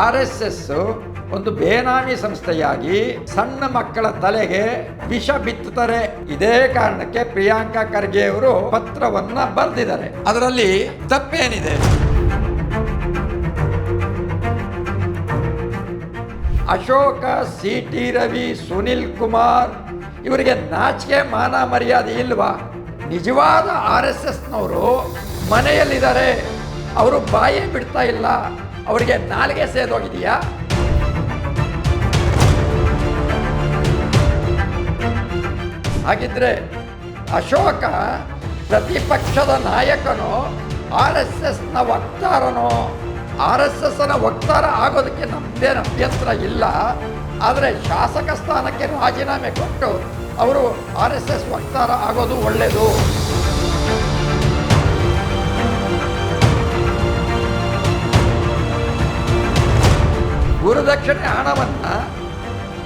R S S ಒಂದು ಬೇನಾಮಿ ಸಂಸ್ಥೆಯಾಗಿ ಸಣ್ಣ ಮಕ್ಕಳ ತಲೆಗೆ ವಿಷ ಬಿತ್ತುತ್ತಾರೆ. ಇದೇ ಕಾರಣಕ್ಕೆ ಪ್ರಿಯಾಂಕಾ ಖರ್ಗೆ ಅವರು ಪತ್ರವನ್ನ ಬರೆದಿದ್ದಾರೆ. ಅದರಲ್ಲಿ ತಪ್ಪೇನಿದೆ? ಅಶೋಕ ಸಿ ಟಿ ರವಿ, ಸುನಿಲ್ ಕುಮಾರ್, ಇವರಿಗೆ ನಾಚಿಕೆ ಮಾನ ಮರ್ಯಾದೆ ಇಲ್ವಾ? ನಿಜವಾದ ಆರ್ ಎಸ್ ಎಸ್ನವರು ಮನೆಯಲ್ಲಿದ್ದಾರೆ. ಅವರು ಬಾಯೇ ಬಿಡ್ತಾ ಇಲ್ಲ. ಅವರಿಗೆ ನಾಲಿಗೆ ಸೇದೋಗಿದೆಯಾ ಹಾಗಿದ್ರೆ ಅಶೋಕ ಪ್ರತಿಪಕ್ಷದ ನಾಯಕನೋ ಆರ್ ಎಸ್ ಎಸ್ನ ವಕ್ತಾರನೋ. ಆರ್ ಎಸ್ ಎಸ್ನ ವಕ್ತಾರ ಆಗೋದಕ್ಕೆ ನಮ್ಮದೇನು ಅಭ್ಯಂತರ ಇಲ್ಲ. ಆದರೆ ಶಾಸಕ ಸ್ಥಾನಕ್ಕೆ ರಾಜೀನಾಮೆ ಕೊಟ್ಟು ಅವರು ಆರ್ ಎಸ್ ಎಸ್ ವಕ್ತಾರ ಆಗೋದು ಒಳ್ಳೆಯದು ಗುರುದಕ್ಷಿಣೆ ಹಣವನ್ನು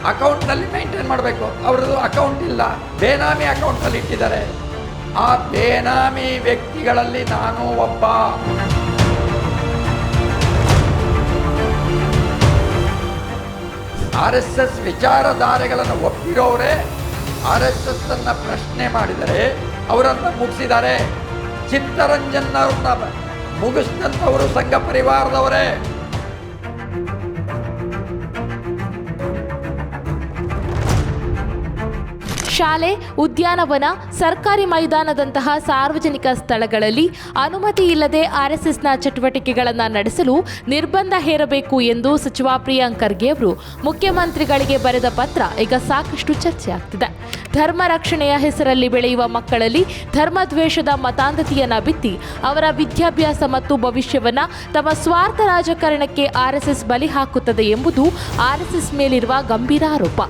ಅಕೌಂಟ್ನಲ್ಲಿ ಮೇಂಟೈನ್ ಮಾಡಬೇಕು. ಅವ್ರದ್ದು ಅಕೌಂಟ್ ಇಲ್ಲ. ಬೇನಾಮಿ ಅಕೌಂಟಲ್ಲಿ ಇಟ್ಟಿದ್ದಾರೆ. ಆ ಬೇನಾಮಿ ವ್ಯಕ್ತಿಗಳಲ್ಲಿ ನಾನು ಒಬ್ಬ. ಆರ್ ಎಸ್ ಎಸ್ ವಿಚಾರಧಾರೆಗಳನ್ನು ಒಪ್ಪಿರೋರೇ ಆರ್ ಎಸ್ ಎಸ್ ಅನ್ನ ಪ್ರಶ್ನೆ ಮಾಡಿದರೆ ಅವರನ್ನು ಮುಗಿಸಿದ್ದಾರೆ. ಚಿತ್ತರಂಜನ್ ಅವ್ರನ್ನ ಮುಗಿಸಿದಂಥವರು ಸಂಘ ಪರಿವಾರದವರೇ. ಶಾಲೆ, ಉದ್ಯಾನವನ, ಸರ್ಕಾರಿ ಮೈದಾನದಂತಹ ಸಾರ್ವಜನಿಕ ಸ್ಥಳಗಳಲ್ಲಿ ಅನುಮತಿ ಇಲ್ಲದೆ ಆರ್ಎಸ್ಎಸ್ನ ಚಟುವಟಿಕೆಗಳನ್ನು ನಡೆಸಲು ನಿರ್ಬಂಧ ಹೇರಬೇಕು ಎಂದು ಸಚಿವ ಪ್ರಿಯಾಂಕ್ ಖರ್ಗೆ ಅವರು ಮುಖ್ಯಮಂತ್ರಿಗಳಿಗೆ ಬರೆದ ಪತ್ರ ಈಗ ಸಾಕಷ್ಟು ಚರ್ಚೆಯಾಗ್ತಿದೆ ಧರ್ಮ ರಕ್ಷಣೆಯ ಹೆಸರಲ್ಲಿ ಬೆಳೆಯುವ ಮಕ್ಕಳಲ್ಲಿ ಧರ್ಮದ್ವೇಷದ ಮತಾಂಧತೆಯನ್ನು ಬಿತ್ತಿ ಅವರ ವಿದ್ಯಾಭ್ಯಾಸ ಮತ್ತು ಭವಿಷ್ಯವನ್ನು ತಮ್ಮ ಸ್ವಾರ್ಥ ರಾಜಕಾರಣಕ್ಕೆ ಆರ್ಎಸ್ಎಸ್ ಬಲಿ ಹಾಕುತ್ತದೆ ಎಂಬುದು ಆರ್ಎಸ್ಎಸ್ ಮೇಲಿರುವ ಗಂಭೀರ ಆರೋಪ.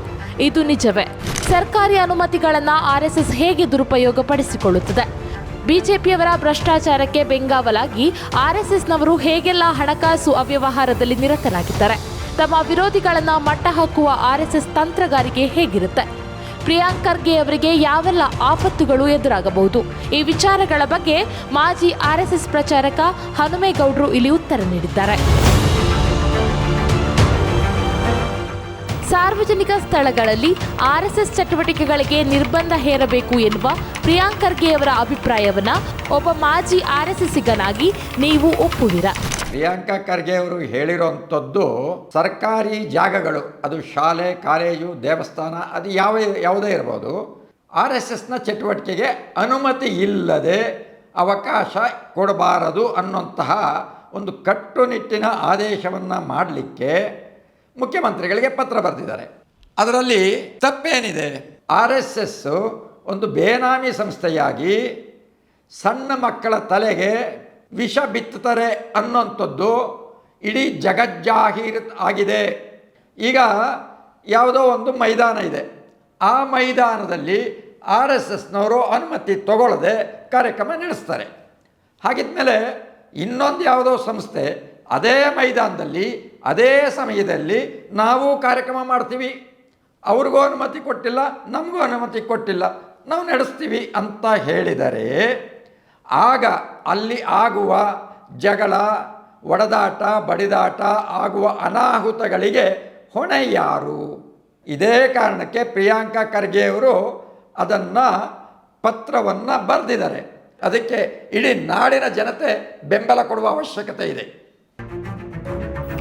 ಇದು ನಿಜವೇ? ಸರ್ಕಾರಿ ಅನುಮತಿಗಳನ್ನು ಆರ್ಎಸ್ಎಸ್ ಹೇಗೆ ದುರುಪಯೋಗಪಡಿಸಿಕೊಳ್ಳುತ್ತದೆ? ಬಿಜೆಪಿಯವರ ಭ್ರಷ್ಟಾಚಾರಕ್ಕೆ ಬೆಂಗಾವಲಾಗಿ ಆರ್ಎಸ್ಎಸ್ನವರು ಹೇಗೆಲ್ಲ ಹಣಕಾಸು ಅವ್ಯವಹಾರದಲ್ಲಿ ನಿರತರಾಗಿದ್ದಾರೆ ತಮ್ಮ ವಿರೋಧಿಗಳನ್ನು ಮಟ್ಟ ಹಾಕುವ ಆರ್ಎಸ್ಎಸ್ ತಂತ್ರಗಾರಿಕೆ ಹೇಗಿರುತ್ತೆ? ಪ್ರಿಯಾಂಕ್ ಖರ್ಗೆ ಅವರಿಗೆ ಯಾವೆಲ್ಲ ಆಪತ್ತುಗಳು ಎದುರಾಗಬಹುದು? ಈ ವಿಚಾರಗಳ ಬಗ್ಗೆ ಮಾಜಿ ಆರ್ಎಸ್ಎಸ್ ಪ್ರಚಾರಕ ಹನುಮೇಗೌಡರು ಇಲ್ಲಿ ಉತ್ತರ ನೀಡಿದ್ದಾರೆ. ಸಾರ್ವಜನಿಕ ಸ್ಥಳಗಳಲ್ಲಿ ಆರ್ಎಸ್ಎಸ್ ಚಟುವಟಿಕೆಗಳಿಗೆ ನಿರ್ಬಂಧ ಹೇರಬೇಕು ಎನ್ನುವ ಪ್ರಿಯಾಂಕ್ ಖರ್ಗೆಯವರ ಅಭಿಪ್ರಾಯವನ್ನ ಒಬ್ಬ ಮಾಜಿ ಆರ್ಎಸ್ಎಸ್ಸಿಗನಾಗಿ ನೀವು ಒಪ್ಪುವಿರಾ? ಪ್ರಿಯಾಂಕಾ ಖರ್ಗೆ ಅವರು ಹೇಳಿರೋಂಥದ್ದು ಸರ್ಕಾರಿ ಜಾಗಗಳು, ಅದು ಶಾಲೆ, ಕಾಲೇಜು, ದೇವಸ್ಥಾನ, ಅದು ಯಾವ, ಯಾವುದೇ ಇರ್ಬೋದು ಆರ್ ಎಸ್ ಎಸ್ನ ಚಟುವಟಿಕೆಗೆ ಅನುಮತಿ ಇಲ್ಲದೆ ಅವಕಾಶ ಕೊಡಬಾರದು ಅನ್ನುವಂತಹ ಒಂದು ಕಟ್ಟುನಿಟ್ಟಿನ ಆದೇಶವನ್ನು ಮಾಡಲಿಕ್ಕೆ ಮುಖ್ಯಮಂತ್ರಿಗಳಿಗೆ ಪತ್ರ ಬರೆದಿದ್ದಾರೆ. ಅದರಲ್ಲಿ ತಪ್ಪೇನಿದೆ? ಆರ್ ಎಸ್ ಎಸ್ ಒಂದು ಬೇನಾಮಿ ಸಂಸ್ಥೆಯಾಗಿ ಸಣ್ಣ ಮಕ್ಕಳ ತಲೆಗೆ ವಿಷ ಬಿತ್ತುತ್ತಾರೆ ಅನ್ನೋಂಥದ್ದು ಇಡೀ ಜಗಜ್ಜಾಹೀರ್ ಆಗಿದೆ. ಈಗ ಯಾವುದೋ ಒಂದು ಮೈದಾನ ಇದೆ. ಆ ಮೈದಾನದಲ್ಲಿ ಆರ್ ಎಸ್ ಎಸ್ನವರು ಅನುಮತಿ ತಗೊಳ್ಳದೆ ಕಾರ್ಯಕ್ರಮ ನಡೆಸ್ತಾರೆ. ಹಾಗಿದ್ಮೇಲೆ ಇನ್ನೊಂದು ಯಾವುದೋ ಸಂಸ್ಥೆ ಅದೇ ಮೈದಾನದಲ್ಲಿ ಅದೇ ಸಮಯದಲ್ಲಿ ನಾವು ಕಾರ್ಯಕ್ರಮ ಮಾಡ್ತೀವಿ. ಅವ್ರಿಗೂ ಅನುಮತಿ ಕೊಟ್ಟಿಲ್ಲ, ನಮಗೂ ಅನುಮತಿ ಕೊಟ್ಟಿಲ್ಲ, ನಾವು ನಡೆಸ್ತೀವಿ ಅಂತ ಹೇಳಿದರೆ ಆಗ ಅಲ್ಲಿ ಆಗುವ ಜಗಳ, ಒಡೆದಾಟ, ಬಡಿದಾಟ ಆಗುವ ಅನಾಹುತಗಳಿಗೆ ಹೊಣೆ ಯಾರು? ಇದೇ ಕಾರಣಕ್ಕೆ ಪ್ರಿಯಾಂಕಾ ಖರ್ಗೆಯವರು ಅದನ್ನು ಪತ್ರವನ್ನು ಬರೆದಿದ್ದಾರೆ. ಅದಕ್ಕೆ ಇಡೀ ನಾಡಿನ ಜನತೆ ಬೆಂಬಲ ಕೊಡುವ ಅವಶ್ಯಕತೆ ಇದೆ.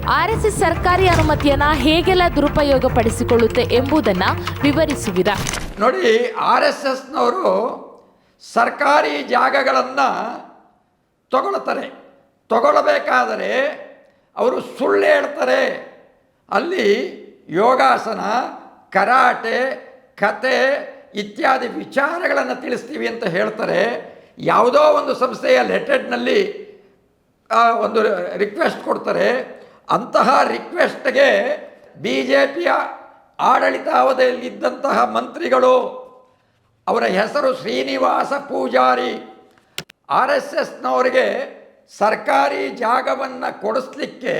ಆರ್ಎಸ್ಎಸ್ ಸರ್ಕಾರಿ ಅನುಮತಿಯನ್ನ ಹೇಗೆಲ್ಲ ದುರುಪಯೋಗ ಪಡಿಸಿಕೊಳ್ಳುತ್ತೆ ಎಂಬುದನ್ನ ವಿವರಿಸುವಿರಾ. ನೋಡಿ ಆರ್ ಎಸ್ ಎಸ್ನವರು ಸರ್ಕಾರಿ ಜಾಗಗಳನ್ನು ತಗೊಳ್ತಾರೆ. ತಗೊಳ್ಳಬೇಕಾದರೆ ಅವರು ಸುಳ್ಳು ಹೇಳ್ತಾರೆ. ಅಲ್ಲಿ ಯೋಗಾಸನ, ಕರಾಟೆ ಕತೆ ಇತ್ಯಾದಿ ವಿಚಾರಗಳನ್ನು ತಿಳಿಸ್ತೀವಿ ಅಂತ ಹೇಳ್ತಾರೆ. ಯಾವುದೋ ಒಂದು ಸಂಸ್ಥೆಯ ಲೆಟೆಡ್ನಲ್ಲಿ ಒಂದು ರಿಕ್ವೆಸ್ಟ್ ಕೊಡ್ತಾರೆ. ಅಂತಹ ರಿಕ್ವೆಸ್ಟ್ಗೆ ಬಿ ಜೆ ಪಿಯ ಆಡಳಿತಾವಧಿಯಲ್ಲಿದ್ದಂತಹ ಮಂತ್ರಿಗಳು, ಅವರ ಹೆಸರು ಶ್ರೀನಿವಾಸ ಪೂಜಾರಿ, ಆರ್ ಎಸ್ ಎಸ್ನವರಿಗೆ ಸರ್ಕಾರಿ ಜಾಗವನ್ನು ಕೊಡಿಸ್ಲಿಕ್ಕೆ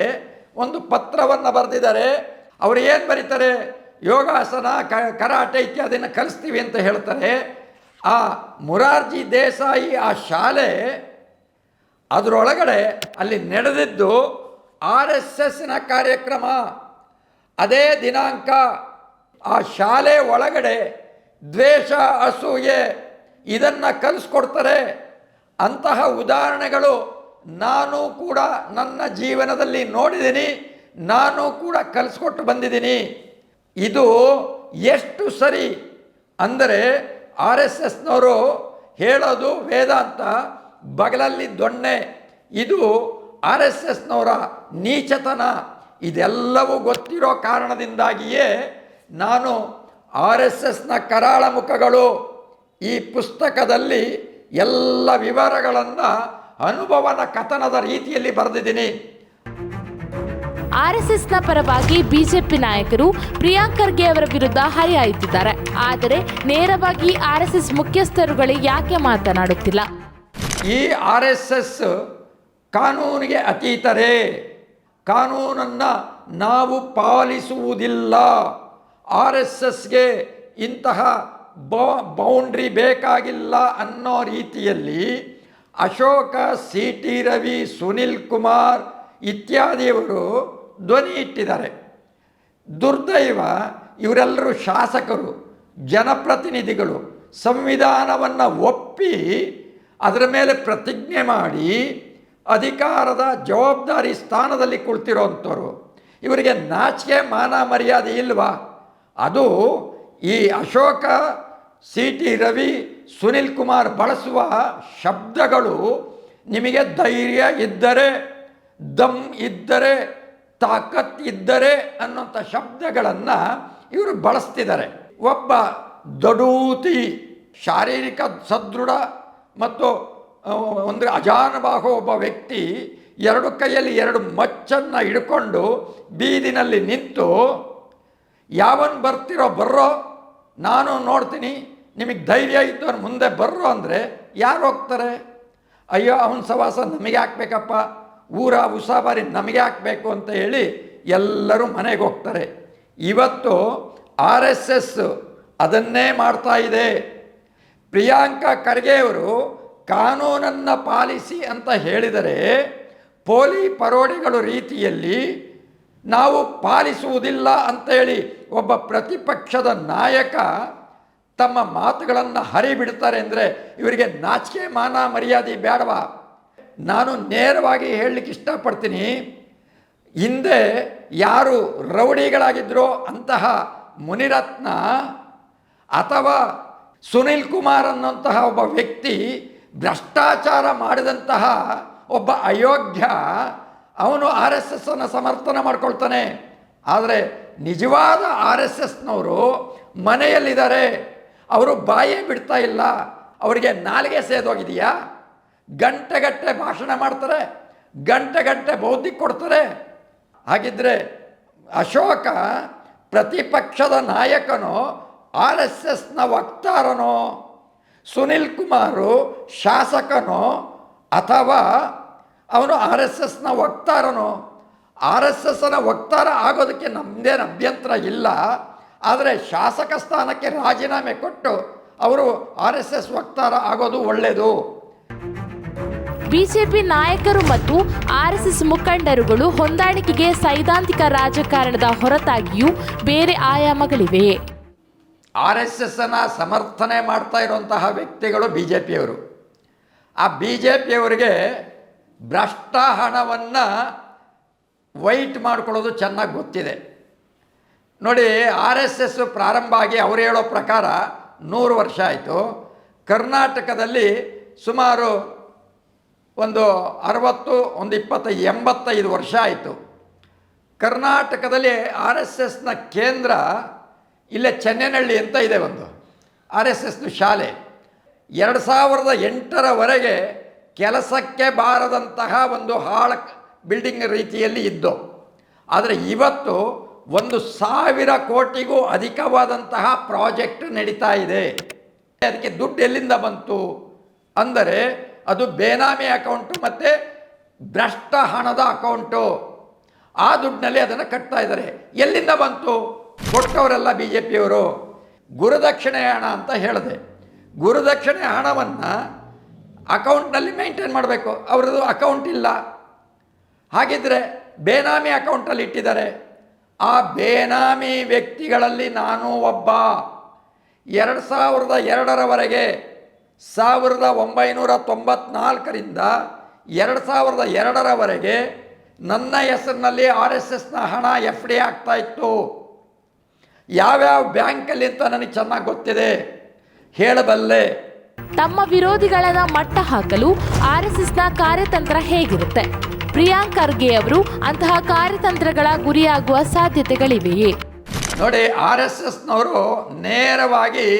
ಒಂದು ಪತ್ರವನ್ನು ಬರೆದಿದ್ದಾರೆ. ಅವರು ಏನು ಬರೀತಾರೆ? ಯೋಗಾಸನ, ಕ, ಕರಾಟೆ ಇತ್ಯಾದಿನ ಕಲಿಸ್ತೀವಿ ಅಂತ ಹೇಳ್ತಾರೆ. ಆ ಮುರಾರ್ಜಿ ದೇಸಾಯಿ ಆ ಶಾಲೆ ಅದರೊಳಗಡೆ ಅಲ್ಲಿ ನಡೆದಿದ್ದು ಆರ್ ಎಸ್ ಎಸ್ನ ಕಾರ್ಯಕ್ರಮ, ಅದೇ ದಿನಾಂಕ, ಆ ಶಾಲೆ ಒಳಗಡೆ ದ್ವೇಷ, ಅಸೂಯೆ ಇದನ್ನು ಕಲಿಸ್ಕೊಡ್ತಾರೆ. ಅಂತಹ ಉದಾಹರಣೆಗಳು ನಾನು ಕೂಡ ನನ್ನ ಜೀವನದಲ್ಲಿ ನೋಡಿದ್ದೀನಿ, ನಾನು ಕೂಡ ಕಲಿಸ್ಕೊಟ್ಟು ಬಂದಿದ್ದೀನಿ. ಇದು ಎಷ್ಟು ಸರಿ ಅಂದರೆ ಆರ್ ಎಸ್ ಎಸ್ನವರು ಹೇಳೋದು ವೇದಾಂತ ಬಗಲಲ್ಲಿ ದೊಣ್ಣೆ. ಇದು ಆರ್ ಎಸ್ ಎಸ್ನವರ ನೀಚತನ ಇದೆಲ್ಲವೂ ಗೊತ್ತಿರೋ ಕಾರಣದಿಂದಾಗಿಯೇ ನಾನು ಆರ್ ಎಸ್ ಎಸ್ನ ಕರಾಳ ಮುಖಗಳು ಈ ಪುಸ್ತಕದಲ್ಲಿ ಎಲ್ಲ ವಿವರಗಳನ್ನು ಅನುಭವನ ಕಥನದ ರೀತಿಯಲ್ಲಿ ಬರೆದಿದ್ದೀನಿ. ಆರ್ಎಸ್ಎಸ್ನ ಪರವಾಗಿ ಬಿಜೆಪಿ ನಾಯಕರು ಪ್ರಿಯಾಂಕ್ ಖರ್ಗೆ ಅವರ ವಿರುದ್ಧ ಹರಿಹಾಯುತ್ತಿದ್ದಾರೆ ಆದರೆ ನೇರವಾಗಿ ಆರ್ಎಸ್ಎಸ್ ಮುಖ್ಯಸ್ಥರುಗಳೇ ಯಾಕೆ ಮಾತನಾಡುತ್ತಿಲ್ಲ? ಈ ಆರ್ ಎಸ್ ಎಸ್ ಕಾನೂನಿಗೆ ಅತೀತರೇ. ಕಾನೂನನ್ನು ನಾವು ಪಾಲಿಸುವುದಿಲ್ಲ. ಆರ್ ಎಸ್ ಎಸ್ಗೆ ಇಂತಹ ಬೌಂಡ್ರಿ ಬೇಕಾಗಿಲ್ಲ ಅನ್ನೋ ರೀತಿಯಲ್ಲಿ ಅಶೋಕ, ಸಿ ಟಿ ರವಿ, ಸುನಿಲ್ ಕುಮಾರ್ ಇತ್ಯಾದಿಯವರು ಧ್ವನಿ ಇಟ್ಟಿದ್ದಾರೆ. ದುರ್ದೈವ ಇವರೆಲ್ಲರೂ ಶಾಸಕರು, ಜನಪ್ರತಿನಿಧಿಗಳು, ಸಂವಿಧಾನವನ್ನು ಒಪ್ಪಿ ಅದರ ಮೇಲೆ ಪ್ರತಿಜ್ಞೆ ಮಾಡಿ ಅಧಿಕಾರದ ಜವಾಬ್ದಾರಿ ಸ್ಥಾನದಲ್ಲಿ ಕುಳಿತಿರೋಂಥವ್ರು. ಇವರಿಗೆ ನಾಚಿಕೆ ಮಾನ ಮರ್ಯಾದೆ ಇಲ್ವಾ? ಅದು ಈ ಅಶೋಕ, ಸಿ ಟಿ ರವಿ, ಸುನಿಲ್ ಕುಮಾರ್ ಬಳಸುವ ಶಬ್ದಗಳು ನಿಮಗೆ ಧೈರ್ಯ ಇದ್ದರೆ, ದಮ್ ಇದ್ದರೆ, ತಾಕತ್ ಇದ್ದರೆ ಅನ್ನುವಂಥ ಶಬ್ದಗಳನ್ನು ಇವರು ಬಳಸ್ತಿದ್ದಾರೆ. ಒಬ್ಬ ದಡೂತಿ, ಶಾರೀರಿಕ ಸದೃಢ ಮತ್ತು ಒಂದು ಅಜಾನಬಾಹು ಒಬ್ಬ ವ್ಯಕ್ತಿ ಎರಡು ಕೈಯಲ್ಲಿ ಎರಡು ಮಚ್ಚನ್ನು ಹಿಡ್ಕೊಂಡು ಬೀದಿನಲ್ಲಿ ನಿಂತು, ಯಾವನ್ ಬರ್ತಿರೋ ಬರ್ರೋ, ನಾನು ನೋಡ್ತೀನಿ, ನಿಮಗೆ ಧೈರ್ಯ ಇದ್ದವ್ರು ಮುಂದೆ ಬರ್ರೋ ಅಂದರೆ ಯಾರು ಹೋಗ್ತಾರೆ? ಅಯ್ಯೋ, ಅವನ ಸವಾಸ ನಮಗೆ ಹಾಕ್ಬೇಕಪ್ಪ ಊರ ಉಸಾಬಾರಿ ನಮಗೆ ಹಾಕಬೇಕು ಅಂತ ಹೇಳಿ ಎಲ್ಲರೂ ಮನೆಗೆ ಹೋಗ್ತಾರೆ. ಇವತ್ತು ಆರ್ ಎಸ್ ಎಸ್ ಅದನ್ನೇ ಮಾಡ್ತಾ ಇದೆ. ಪ್ರಿಯಾಂಕಾ ಖರ್ಗೆ ಅವರು ಕಾನೂನನ್ನು ಪಾಲಿಸಿ ಅಂತ ಹೇಳಿದರೆ ಪೋಲಿ ಪರೋಡಿಗಳು ರೀತಿಯಲ್ಲಿ ನಾವು ಪಾಲಿಸುವುದಿಲ್ಲ ಅಂತೇಳಿ ಒಬ್ಬ ಪ್ರತಿಪಕ್ಷದ ನಾಯಕ ತಮ್ಮ ಮಾತುಗಳನ್ನು ಹರಿಬಿಡ್ತಾರೆ ಅಂದರೆ ಇವರಿಗೆ ನಾಚಿಕೆ ಮಾನ ಮರ್ಯಾದೆ ಬೇಡವಾ? ನಾನು ನೇರವಾಗಿ ಹೇಳಲಿಕ್ಕೆ ಇಷ್ಟಪಡ್ತೀನಿ. ಹಿಂದೆ ಯಾರು ರೌಡಿಗಳಾಗಿದ್ದರೋ ಅಂತಹ ಮುನಿರತ್ನ ಅಥವಾ ಸುನಿಲ್ ಕುಮಾರ್ ಅನ್ನೋಂತಹ ಒಬ್ಬ ವ್ಯಕ್ತಿ ಭ್ರಷ್ಟಾಚಾರ ಮಾಡಿದಂತಹ ಒಬ್ಬ ಅಯೋಗ್ಯ, ಅವನು ಆರ್ ಎಸ್ ಎಸ್ ಅನ್ನು ಸಮರ್ಥನೆ ಮಾಡ್ಕೊಳ್ತಾನೆ. ಆದರೆ ನಿಜವಾದ ಆರ್ ಎಸ್ ಎಸ್ನವರು ಮನೆಯಲ್ಲಿದ್ದಾರೆ. ಅವರು ಬಾಯೇ ಬಿಡ್ತಾ ಇಲ್ಲ. ಅವರಿಗೆ ನಾಲಿಗೆ ಸೇದೋಗಿದೆಯಾ ಗಂಟೆಗಟ್ಟೆ ಭಾಷಣ ಮಾಡ್ತಾರೆ. ಗಂಟೆಗಟ್ಟೆ ಬೌದ್ಧಿಕ ಕೊಡ್ತಾರೆ. ಹಾಗಿದ್ರೆ ಅಶೋಕ ಪ್ರತಿಪಕ್ಷದ ನಾಯಕನೋ, ಆರ್ ಎಸ್ ಎಸ್ನ ವಕ್ತಾರನೋ ಸುನಿಲ್ ಕುಮಾರು ಶಾಸಕನೋ ಅಥವಾ ಅವನು ಆರ್ ಎಸ್ ಎಸ್ನ ವಕ್ತಾರನೋ? ಆರ್ ಎಸ್ ಎಸ್ನ ವಕ್ತಾರ ಆಗೋದಕ್ಕೆ ನಮ್ಮದೇನು ಅಭ್ಯಂತರ ಇಲ್ಲ. ಆದರೆ ಶಾಸಕ ಸ್ಥಾನಕ್ಕೆ ರಾಜೀನಾಮೆ ಕೊಟ್ಟು ಅವರು ಆರ್ ಎಸ್ ಎಸ್ ವಕ್ತಾರ ಆಗೋದು ಒಳ್ಳೆಯದು ಬಿಜೆಪಿ ನಾಯಕರು ಮತ್ತು ಆರ್ಎಸ್ಎಸ್ ಮುಖಂಡರುಗಳು ಹೊಂದಾಣಿಕೆಗೆ ಸೈದ್ಧಾಂತಿಕ ರಾಜಕಾರಣದ ಹೊರತಾಗಿಯೂ ಬೇರೆ ಆಯಾಮಗಳಿವೆಯೇ ಆರ್ ಎಸ್ ಎಸ್ಸನ್ನು ಸಮರ್ಥನೆ ಮಾಡ್ತಾ ಇರುವಂತಹ ವ್ಯಕ್ತಿಗಳು ಬಿ ಜೆ ಪಿಯವರು. ಆ ಬಿ ಜೆ ಪಿಯವರಿಗೆ ಭ್ರಷ್ಟ ಹಣವನ್ನು ವೈಟ್ ಮಾಡ್ಕೊಳ್ಳೋದು ಚೆನ್ನಾಗಿ ಗೊತ್ತಿದೆ. ನೋಡಿ, ಆರ್ ಎಸ್ ಎಸ್ ಪ್ರಾರಂಭ ಆಗಿ ಅವ್ರು ಹೇಳೋ ಪ್ರಕಾರ ನೂರು ವರ್ಷ ಆಯಿತು. ಕರ್ನಾಟಕದಲ್ಲಿ ಸುಮಾರು ಒಂದು ಅರವತ್ತು, ಒಂದು ಇಪ್ಪತ್ತೈದು ಎಂಬತ್ತೈದು ವರ್ಷ ಆಯಿತು. ಕರ್ನಾಟಕದಲ್ಲಿ ಆರ್ ಎಸ್ ಎಸ್ನ ಕೇಂದ್ರ ಇಲ್ಲೇ ಚೆನ್ನೈನಹಳ್ಳಿ ಅಂತ ಇದೆ ಒಂದು ಆರ್ ಎಸ್ ಎಸ್ನ ಶಾಲೆ. ಎರಡು ಸಾವಿರದ ಎಂಟರವರೆಗೆ ಕೆಲಸಕ್ಕೆ ಬಾರದಂತಹ ಒಂದು ಹಾಳ ಬಿಲ್ಡಿಂಗ್ ರೀತಿಯಲ್ಲಿ ಇದ್ದು, ಆದರೆ ಇವತ್ತು ಒಂದು ಸಾವಿರ ಕೋಟಿಗೂ ಅಧಿಕವಾದಂತಹ ಪ್ರಾಜೆಕ್ಟ್ ನಡೀತಾ ಇದೆ. ಅದಕ್ಕೆ ದುಡ್ಡು ಎಲ್ಲಿಂದ ಬಂತು? ಅಂದರೆ ಅದು ಬೇನಾಮಿ ಅಕೌಂಟು ಮತ್ತು ಭ್ರಷ್ಟ ಹಣದ ಅಕೌಂಟು. ಆ ದುಡ್ಡಿನಲ್ಲಿ ಅದನ್ನು ಕಟ್ತಾ ಇದ್ದಾರೆ. ಎಲ್ಲಿಂದ ಬಂತು? ಕೊಟ್ಟವರೆಲ್ಲ ಬಿ ಜೆ ಪಿಯವರು ಗುರುದಕ್ಷಿಣೆ ಹಣ ಅಂತ ಹೇಳಿದೆ. ಗುರುದಕ್ಷಿಣೆ ಹಣವನ್ನು ಅಕೌಂಟ್ನಲ್ಲಿ ಮೇಂಟೈನ್ ಮಾಡಬೇಕು. ಅವ್ರದ್ದು ಅಕೌಂಟ್ ಇಲ್ಲ. ಹಾಗಿದ್ರೆ ಬೇನಾಮಿ ಅಕೌಂಟಲ್ಲಿ ಇಟ್ಟಿದ್ದಾರೆ. ಆ ಬೇನಾಮಿ ವ್ಯಕ್ತಿಗಳಲ್ಲಿ ನಾನು ಒಬ್ಬ. ಎರಡು ಸಾವಿರದ ಎರಡರವರೆಗೆ ಸಾವಿರದ ಒಂಬೈನೂರ ತೊಂಬತ್ನಾಲ್ಕರಿಂದ ಎರಡು ಸಾವಿರದ ಎರಡರವರೆಗೆ ನನ್ನ ಹೆಸರಿನಲ್ಲಿ ಆರ್ ಎಸ್ ಎಸ್ನ ಹಣ ಎಫ್ ಡಿ ಆಗ್ತಾ ಇತ್ತು. ಯಾವ್ಯಾವ ಬ್ಯಾಂಕಲ್ಲಿ ಅಂತ ನನಗೆ ಚೆನ್ನಾಗಿ ಗೊತ್ತಿದೆ? ಹೇಳಬಲ್ಲೆ. ತಮ್ಮ ವಿರೋಧಿಗಳನ್ನ ಮಟ್ಟ ಹಾಕಲು ಆರ್ಎಸ್ಎಸ್ನ ಕಾರ್ಯತಂತ್ರ ಹೇಗಿರುತ್ತೆ? ಪ್ರಿಯಾಂಕ್ ಖರ್ಗೆ ಅವರು ಅಂತಹ ಕಾರ್ಯತಂತ್ರಗಳ ಗುರಿಯಾಗುವ ಸಾಧ್ಯತೆಗಳಿವೆಯೇ? ನೋಡಿ ಆರ್ ಎಸ್ ಎಸ್ನವರು ನೇರವಾಗಿ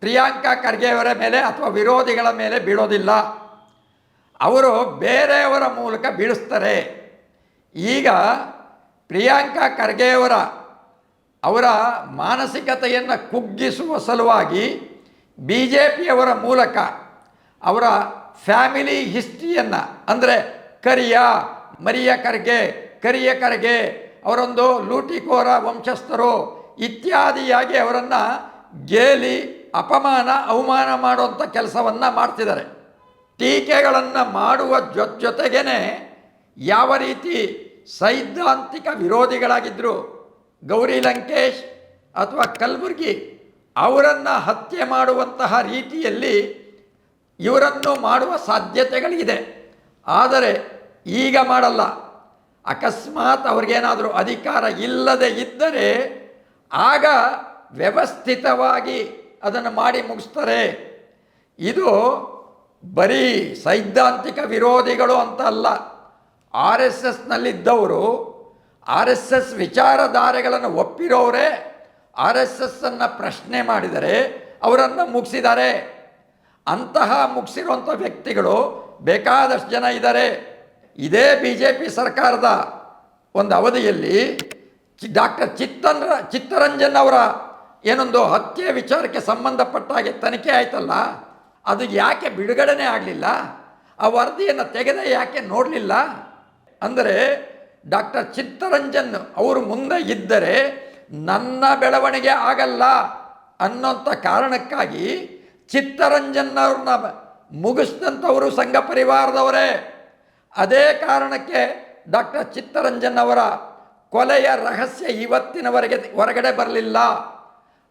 ಪ್ರಿಯಾಂಕಾ ಖರ್ಗೆಯವರ ಮೇಲೆ ಅಥವಾ ವಿರೋಧಿಗಳ ಮೇಲೆ ಬೀಳೋದಿಲ್ಲ. ಅವರು ಬೇರೆಯವರ ಮೂಲಕ ಬೀಳಿಸ್ತಾರೆ. ಈಗ ಪ್ರಿಯಾಂಕಾ ಖರ್ಗೆಯವರ ಅವರ ಮಾನಸಿಕತೆಯನ್ನು ಕುಗ್ಗಿಸುವ ಸಲುವಾಗಿ ಬಿ ಜೆ ಪಿಯವರ ಮೂಲಕ ಅವರ ಫ್ಯಾಮಿಲಿ ಹಿಸ್ಟ್ರಿಯನ್ನು, ಅಂದರೆ ಕರಿಯ, ಮರಿಯ ಕರ್ಗೆ, ಕರಿಯ ಕರ್ಗೆ, ಅವರೊಂದು ಲೂಟಿಕೋರ ವಂಶಸ್ಥರು ಇತ್ಯಾದಿಯಾಗಿ ಅವರನ್ನು ಗೇಲಿ, ಅಪಮಾನ, ಅವಮಾನ ಮಾಡುವಂಥ ಕೆಲಸವನ್ನು ಮಾಡ್ತಿದ್ದಾರೆ. ಟೀಕೆಗಳನ್ನು ಮಾಡುವ ಜೊ ಜೊತೆಗೇ ಯಾವ ರೀತಿ ಸೈದ್ಧಾಂತಿಕ ವಿರೋಧಿಗಳಾಗಿದ್ದರು ಗೌರಿ ಲಂಕೇಶ್ ಅಥವಾ ಕಲಬುರ್ಗಿ ಅವರನ್ನು ಹತ್ಯೆ ಮಾಡುವಂತಹ ರೀತಿಯಲ್ಲಿ ಇವರನ್ನು ಮಾಡುವ ಸಾಧ್ಯತೆಗಳಿದೆ. ಆದರೆ ಈಗ ಮಾಡಲ್ಲ. ಅಕಸ್ಮಾತ್ ಅವ್ರಿಗೇನಾದರೂ ಅಧಿಕಾರ ಇಲ್ಲದೆ ಇದ್ದರೆ ಆಗ ವ್ಯವಸ್ಥಿತವಾಗಿ ಅದನ್ನು ಮಾಡಿ ಮುಗಿಸ್ತಾರೆ. ಇದು ಬರೀ ಸೈದ್ಧಾಂತಿಕ ವಿರೋಧಿಗಳು ಅಂತ ಅಲ್ಲ. ಆರ್ ಎಸ್ ಎಸ್ನಲ್ಲಿದ್ದವರು ಆರ್ ಎಸ್ ಎಸ್ ವಿಚಾರಧಾರೆಗಳನ್ನು ಒಪ್ಪಿರೋರೇ ಆರ್ ಎಸ್ ಎಸ್ಸನ್ನು ಪ್ರಶ್ನೆ ಮಾಡಿದರೆ ಅವರನ್ನು ಮುಗಿಸಿದ್ದಾರೆ. ಅಂತಹ ಮುಗಿಸಿರುವಂಥ ವ್ಯಕ್ತಿಗಳು ಬೇಕಾದಷ್ಟು ಜನ ಇದ್ದಾರೆ. ಇದೇ ಬಿ ಜೆ ಪಿ ಸರ್ಕಾರದ ಒಂದು ಅವಧಿಯಲ್ಲಿ ಡಾಕ್ಟರ್ ಚಿತ್ತಂದ್ರ ಚಿತ್ತರಂಜನ್ ಅವರ ಏನೊಂದು ಹತ್ಯೆ ವಿಚಾರಕ್ಕೆ ಸಂಬಂಧಪಟ್ಟ ಹಾಗೆ ತನಿಖೆ ಆಯ್ತಲ್ಲ, ಅದು ಯಾಕೆ ಬಿಡುಗಡೆನೇ ಆಗಲಿಲ್ಲ? ಆ ವರದಿಯನ್ನು ತೆಗೆದೇ ಯಾಕೆ ನೋಡಲಿಲ್ಲ? ಅಂದರೆ ಡಾಕ್ಟರ್ ಚಿತ್ತರಂಜನ್ ಅವರು ಮುಂದೆ ಇದ್ದರೆ ನನ್ನ ಬೆಳವಣಿಗೆ ಆಗಲ್ಲ ಅನ್ನೋಂಥ ಕಾರಣಕ್ಕಾಗಿ ಚಿತ್ತರಂಜನ್ ಅವ್ರನ್ನ ಮುಗಿಸಿದಂಥವರು ಸಂಘ ಪರಿವಾರದವರೇ. ಅದೇ ಕಾರಣಕ್ಕೆ ಡಾಕ್ಟರ್ ಚಿತ್ತರಂಜನ್ ಅವರ ಕೊಲೆಯ ರಹಸ್ಯ ಇವತ್ತಿನವರೆಗೆ ಹೊರಗಡೆ ಬರಲಿಲ್ಲ.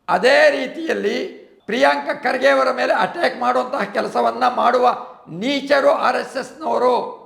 ಅದೇ ರೀತಿಯಲ್ಲಿ ಪ್ರಿಯಾಂಕ ಖರ್ಗೆಯವರ ಮೇಲೆ ಅಟ್ಯಾಕ್ ಮಾಡುವಂತಹ ಕೆಲಸವನ್ನು ಮಾಡುವ ನೀಚರು ಆರ್ ಎಸ್ ಎಸ್ನವರು.